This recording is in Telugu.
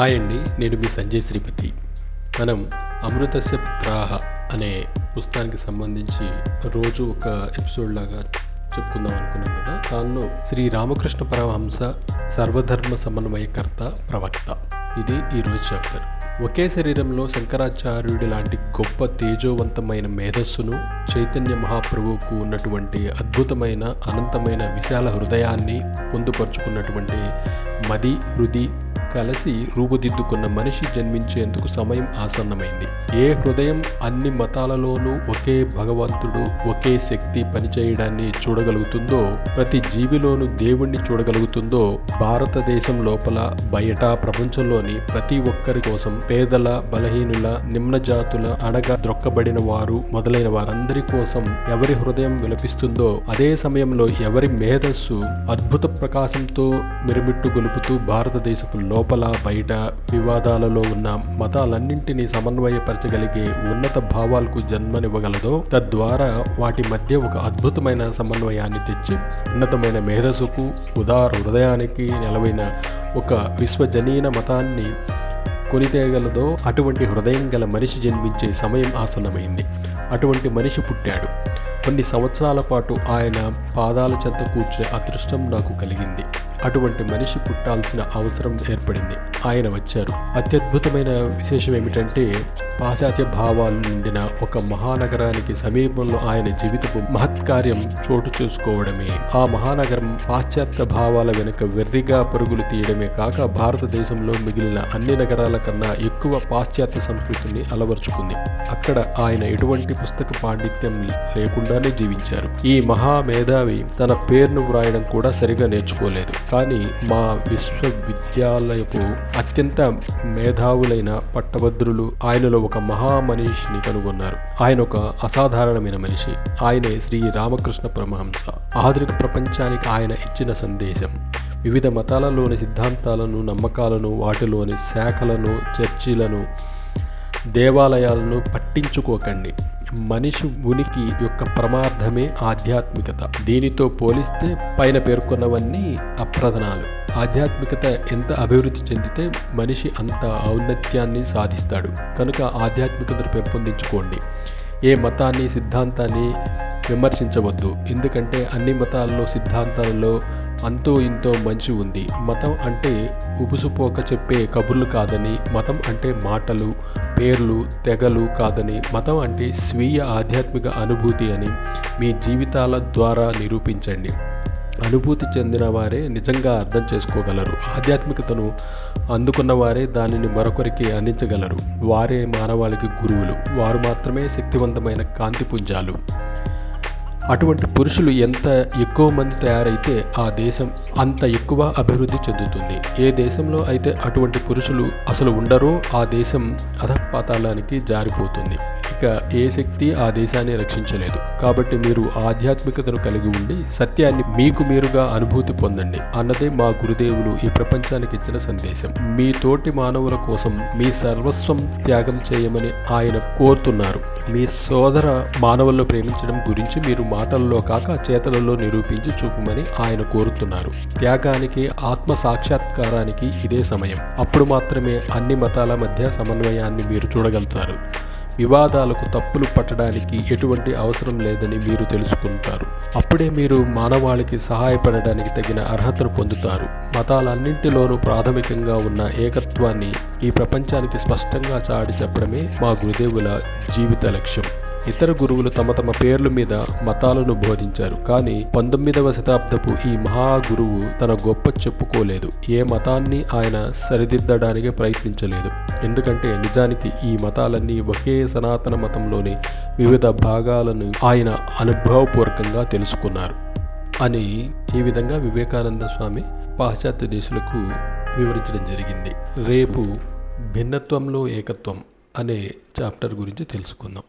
హాయ్ అండి నేను మీ సంజయ్ శ్రీపతి. మనం అమృతస్య పుత్రాహ అనే పుస్తకానికి సంబంధించి రోజు ఒక ఎపిసోడ్ లాగా చెప్పుకుందాం అనుకున్నాం కదా. దానిలో శ్రీ రామకృష్ణ పరమహంస సర్వధర్మ సమన్వయకర్త ప్రవక్త. ఇది ఈరోజు చాప్టర్. ఒకే శరీరంలో శంకరాచార్యుడి లాంటి గొప్ప తేజోవంతమైన మేధస్సును చైతన్య మహాప్రభువుకు ఉన్నటువంటి అద్భుతమైన అనంతమైన విశాల హృదయాన్ని పొందుపరుచుకున్నటువంటి మది హృది కలిసి రూపుదిద్దుకున్న మనిషి జన్మించేందుకు సమయం ఆసన్నమైంది. ఏ హృదయం అన్ని మతాలలోనూ ఒకే భగవంతుడు ఒకే శక్తి పనిచేయడాన్ని చూడగలుగుతుందో ప్రతి జీవిలోనూ దేవుణ్ణి చూడగలుగుతుందో భారతదేశం లోపల బయట ప్రపంచంలోని ప్రతి ఒక్కరి కోసం పేదల బలహీనుల నిమ్న జాతుల అనగా ద్రొక్కబడిన వారు మొదలైన వారందరి కోసం ఎవరి హృదయం విలపిస్తుందో అదే సమయంలో ఎవరి మేధస్సు అద్భుత ప్రకాశంతో మిరుమిట్టు గొలుపుతూ భారతదేశపు లోపల బయట వివాదాలలో ఉన్న మతాలన్నింటినీ సమన్వయపరచగలిగే ఉన్నత భావాలకు జన్మనివ్వగలదో తద్వారా వాటి మధ్య ఒక అద్భుతమైన సమన్వయాన్ని తెచ్చి ఉన్నతమైన మేధస్సుకు ఉదార హృదయానికి నెలవైన ఒక విశ్వజనీన మతాన్ని కొనితేయగలదో అటువంటి హృదయం గల మనిషి జన్మించే సమయం ఆసన్నమైంది. అటువంటి మనిషి పుట్టాడు. కొన్ని సంవత్సరాల పాటు ఆయన పాదాల చెంత కూర్చునే అదృష్టం నాకు కలిగింది. అటువంటి మనిషి పుట్టాల్సిన అవసరం ఏర్పడింది. ఆయన వచ్చారు. అత్యద్భుతమైన విశేషం ఏమిటంటే పాశ్చాత్య భావాలు నిండిన ఒక మహానగరానికి సమీపంలో ఆయన జీవితపు మహత్కార్యం చోటు చేసుకోవడమే. ఆ మహానగరం పాశ్చాత్య భావాల వెనుక వెర్రిగా పరుగులు తీయడమే కాక భారతదేశంలో మిగిలిన అన్ని నగరాల కన్నా ఎక్కువ పాశ్చాత్య సంస్కృతిని అలవర్చుకుంది. అక్కడ ఆయన ఎటువంటి పుస్తక పాండిత్యం లేకుండానే జీవించారు. ఈ మహా మేధావి తన పేరును వ్రాయడం కూడా సరిగా నేర్చుకోలేదు. కానీ మా విశ్వవిద్యాలయపు అత్యంత మేధావులైన పట్టభద్రులు ఆయనలో ఒక మహా మనిషిని కనుగొన్నారు. ఆయన ఒక అసాధారణమైన మనిషి. ఆయనే శ్రీ రామకృష్ణ పరమహంస. ఆధునిక ప్రపంచానికి ఆయన ఇచ్చిన సందేశం. వివిధ మతాలలోని సిద్ధాంతాలను నమ్మకాలను వాటిలోని శాఖలను చర్చిలను దేవాలయాలను పట్టించుకోకండి. మనిషి ఉనికి యొక్క ప్రమార్థమే ఆధ్యాత్మికత. దీనితో పోలిస్తే పైన పేర్కొన్నవన్నీ అప్రధనాలు. ఆధ్యాత్మికత ఎంత అభివృద్ధి చెందితే మనిషి అంత ఔన్నత్యాన్ని సాధిస్తాడు. కనుక ఆధ్యాత్మికతను పెంపొందించుకోండి. ఏ మతాన్ని సిద్ధాంతాన్ని విమర్శించవద్దు. ఎందుకంటే అన్ని మతాల్లో సిద్ధాంతాలలో అంతో ఇంతో మంచి ఉంది. మతం అంటే ఉబుసుపోక చెప్పే కబుర్లు కాదని మతం అంటే మాటలు పేర్లు తెగలు కాదని మతం అంటే స్వీయ ఆధ్యాత్మిక అనుభూతి అని మీ జీవితాల ద్వారా నిరూపించండి. అనుభూతి చెందిన వారే నిజంగా అర్థం చేసుకోగలరు. ఆధ్యాత్మికతను అందుకున్న వారే దానిని మరొకరికి అందించగలరు. వారే మానవాళికి గురువులు. వారు మాత్రమే శక్తివంతమైన కాంతిపుంజాలు అటువంటి పురుషులు ఎంత ఎక్కువ మంది తయారైతే ఆ దేశం అంత ఎక్కువ అభివృద్ధి చెందుతుంది. ఏ దేశంలో అయితే అటువంటి పురుషులు అసలు ఉండరో ఆ దేశం అధపాతాళానికి జారిపోతుంది. ఇక ఏ శక్తి ఆ దేశాన్ని రక్షించలేదు. కాబట్టి మీరు ఆధ్యాత్మికతను కలిగి ఉండి సత్యాన్ని మీకు మీరుగా అనుభూతి పొందండి. అన్నదే మా గురుదేవులు ఈ ప్రపంచానికి ఇచ్చిన సందేశం. మీ తోటి మానవుల కోసం మీ సర్వస్వం త్యాగం చేయమని ఆయన కోరుతున్నారు. మీ సోదర మానవులను ప్రేమించడం గురించి మీరు మాటల్లో కాక చేతలలో నిరూపించి చూపమని ఆయన కోరుతున్నారు. త్యాగానికి ఆత్మ సాక్షాత్కారానికి ఇదే సమయం. అప్పుడు మాత్రమే అన్ని మతాల మధ్య సమన్వయాన్ని మీరు చూడగలుగుతారు. వివాదాలకు తప్పులు పట్టడానికి ఎటువంటి అవసరం లేదని మీరు తెలుసుకుంటారు. అప్పుడే మీరు మానవాళికి సహాయపడడానికి తగిన అర్హతను పొందుతారు. మతాలన్నింటిలోనూ ప్రాథమికంగా ఉన్న ఏకత్వాన్ని ఈ ప్రపంచానికి స్పష్టంగా చాటి చెప్పడమే మా గురుదేవుల జీవిత లక్ష్యం. ఇతర గురువులు తమ తమ పేర్ల మీద మతాలను బోధించారు కానీ పంతొమ్మిదవ శతాబ్దపు ఈ మహా గురువు తన గొప్ప చెప్పుకోలేదు. ఏ మతాన్ని ఆయన సరిదిద్దడానికి ప్రయత్నించలేదు. ఎందుకంటే నిజానికి ఈ మతాలన్నీ ఒకే సనాతన మతంలోని వివిధ భాగాలను ఆయన అనుభవపూర్వకంగా తెలుసుకున్నారు అని ఈ విధంగా వివేకానంద స్వామి పాశ్చాత్య దేశులకు వివరించడం జరిగింది. రేపు భిన్నత్వంలో ఏకత్వం అనే చాప్టర్ గురించి తెలుసుకుందాం.